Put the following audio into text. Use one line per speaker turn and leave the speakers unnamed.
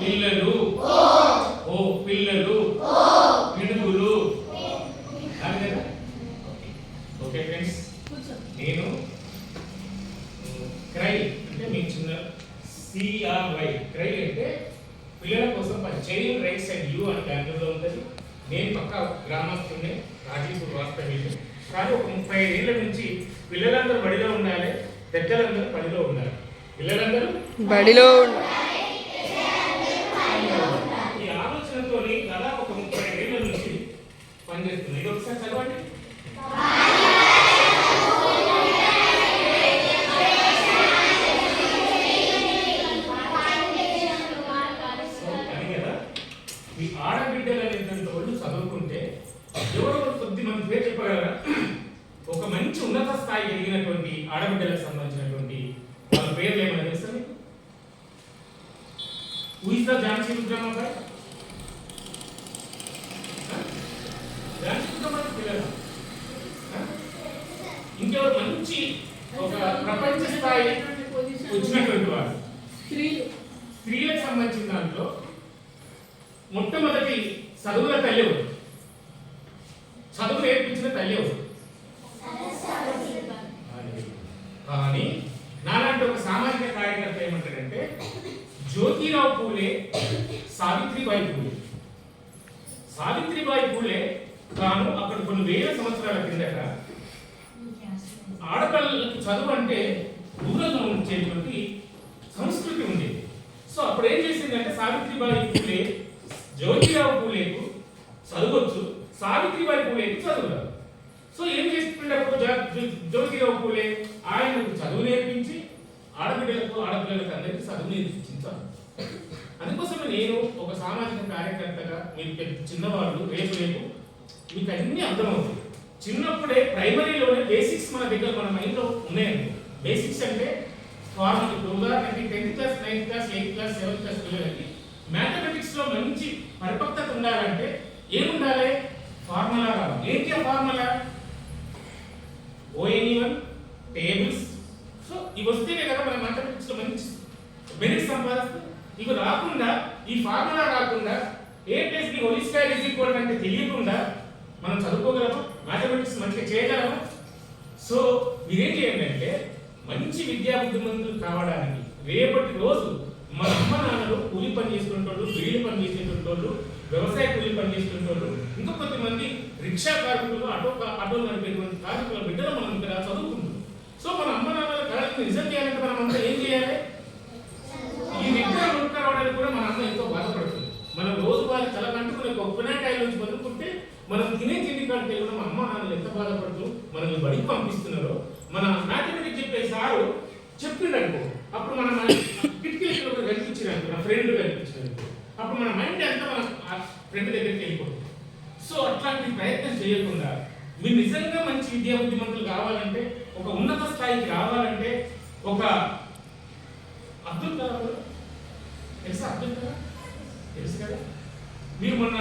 పిల్లలు. ఓ పిల్లలు. పిడుగులు. ఓకే ఫ్రెండ్స్ నేను క్రై అంటే మీ చిన్న సిఆర్వై క్రై అంటే పిల్లల కోసం చైల్డ్ రైట్స్ అండ్ యూ అని బెంగళూరులో ఉంటుంది. నేను పక్క గ్రామస్తుని రాజీపూర్ వాస్తవ్యులు కానీ ఒక ముప్పై ఏళ్ళ నుంచి పిల్లలందరూ బడిలో ఉండాలి పెద్దలందరూ బడిలో ఉండాలి. పిల్లలందరూ
బడిలో
ఈ ఆలోచనతో దాదాపు ఒక ముప్పై ఏళ్ళ నుంచి పనిచేస్తుంది ఇది ఒకసారి చదవండి కదా ఈ ఆడబిడ్డలు అనేటువంటి వాళ్ళు చదువుకుంటే ఎవరో కొద్ది మంది పేరు చెప్పగలరా ఒక మంచి ఉన్నత స్థాయి కలిగినటువంటి ఆడబిడ్డలకు సంబంధించినటువంటి వాళ్ళ పేర్లు ఏమైనా తెలుసా మీకు ఊహిస్తా ఝాన్సీ రుద్రమ్మ ఝాన్సీ రుద్రమ్మ పిల్లలు ఇంకెవరు మంచి ఒక ప్రపంచ స్థాయి వచ్చినటువంటి వారు. స్త్రీలకు సంబంధించిన దాంట్లో మొట్టమొదటి చదువుల తల్లి ఎవరు చదువు నేర్పించిన తల్లి ఎవరు కానీ నాలాంటి ఒక సామాజిక కార్యకర్త ఏమంటాడంటే జ్యోతిరావు పూలే సావిత్రిబాయి పూలే. సావిత్రిబాయి పూలే తాను అక్కడ కొన్ని వేల సంవత్సరాల కిందట ఆడపిల్లలకు చదువు అంటే దూరంగా ఉంచేటువంటి సంస్కృతి ఉండేది సో అప్పుడు ఏం చేసిందంటే సావిత్రిబాయి పూలే జ్యోతిరావు పూలేకు చదవచ్చు సావిత్రిబాయి పూలేకు చదువురాదు సో ఏం చేస్తుండప్పుడు జ్యోతిరావు పూలే? ఆయనకు చదువు నేర్పించి ఆడబిడ్డలకు ఆడపిల్లలకు అందరికీ చదువు నేర్పించారు అందుకోసం నేను ఒక సామాజిక కార్యకర్తగా మీరు పెద్ద చిన్నవాళ్ళు రేపు రేపు మీకు అన్ని అర్థమవుతాయి. చిన్నప్పుడే ప్రైమరీలోనే బేసిక్స్ మన దగ్గర మన మైండ్లో ఉన్నాయండి. బేసిక్స్ అంటే ఫార్ములా ఇప్పుడు ఉదాహరణకి tenth class ninth class eighth class seventh class పిల్లలకి మ్యాథమెటిక్స్లో మంచి పరిపక్వత ఉండాలంటే ఏముండాలి? ఫార్ములా రావాలి. ఏంటి ఆ formula? O N E one tables. So ఇవి వస్తేనే కదా మన మ్యాథమెటిక్స్లో మంచి మెరిట్ సంపాదిస్తాం. ఇవి రాకుండా ఈ ఫార్ములా రాకుండా A plus B whole square is equal అంటే తెలియకుండా మనం చదువుకోగలమా? మ్యాథమెటిక్స్ మంచిగా చేయగలమా? సో మీరేం చేయండి అంటే మంచి విద్యాబుద్ధిమంతులు కావడానికి రేపటి రోజు మన అమ్మ నాన్నలు కూలి పని చేసుకుంటోళ్ళు బిల్లు పని చేసేటోళ్ళు వ్యవసాయ కూలి పని చేసేటోళ్ళు ఇంకా కొంతమంది రిక్షా కార్మికులు ఆటో ఆటో నడిపేటువంటి కార్మికుల బిడ్డలు మనం ఇక్కడ చదువుకుంటున్నాం సో మన అమ్మ నాన్నల కళని నిజం చేయాలంటే మనం అంతా ఏం చేయాలి ఈ విద్య ముక్క రావడానికి కూడా మన అమ్మ ఎంతో బాధపడుతుంది మనం రోజువారీ తలకంటుకునే ఒక ఉపనాటాయి నుంచి బతుకుంటే మనం తినే తిండి కాడికి కూడా మా అమ్మ నాన్న ఎంత బాధపడుతూ మనల్ని బడికి పంపిస్తున్నారో మన మ్యాథమెటిక్స్ చెప్పే సారు చెప్పిండనుకో అప్పుడు మన కిటికీలు ఒక కనిపించినట్టు నా ఫ్రెండ్ కనిపించినట్టు అప్పుడు మన మైండ్ అంతా మన ఫ్రెండ్ దగ్గరికి వెళ్ళిపోతుంది. సో అట్లాంటి ప్రయత్నం చేయకుండా మీరు నిజంగా మంచి విద్యా బుద్ధిమంతులు కావాలంటే ఒక ఉన్నత స్థాయికి రావాలంటే ఒక అబ్దుల్ కలాం తెలుసా అబ్దుల్ కలాం? తెలుసు కదా? మీరు మొన్న